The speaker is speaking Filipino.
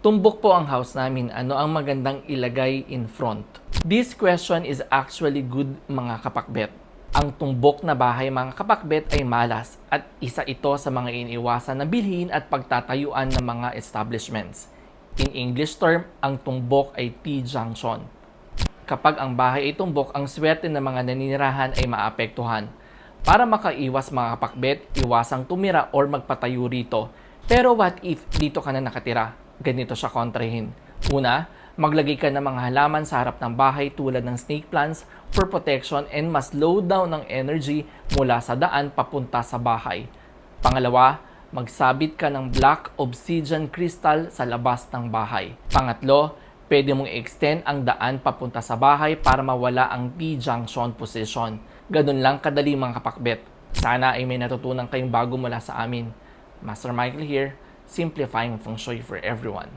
Tumbok po ang house namin. Ano ang magandang ilagay in front? This question is actually good mga kapakbet. Ang tumbok na bahay mga kapakbet ay malas at isa ito sa mga iniiwasan na bilhin at pagtatayuan ng mga establishments. In English term, ang tumbok ay T-junction. Kapag ang bahay ay tumbok, ang swerte ng mga naninirahan ay maapektuhan. Para makaiwas mga kapakbet, iwasang tumira or magpatayo rito. Pero what if dito ka na nakatira? Ganito siya kontrahin. Una, maglagay ka ng mga halaman sa harap ng bahay tulad ng snake plants for protection and mas slow down ng energy mula sa daan papunta sa bahay. Pangalawa, magsabit ka ng black obsidian crystal sa labas ng bahay. Pangatlo, pwede mong extend ang daan papunta sa bahay para mawala ang T-junction position. Ganun lang kadali mga kapakbet. Sana ay may natutunan kayong bago mula sa amin. Master Michael here, simplifying feng shui for everyone.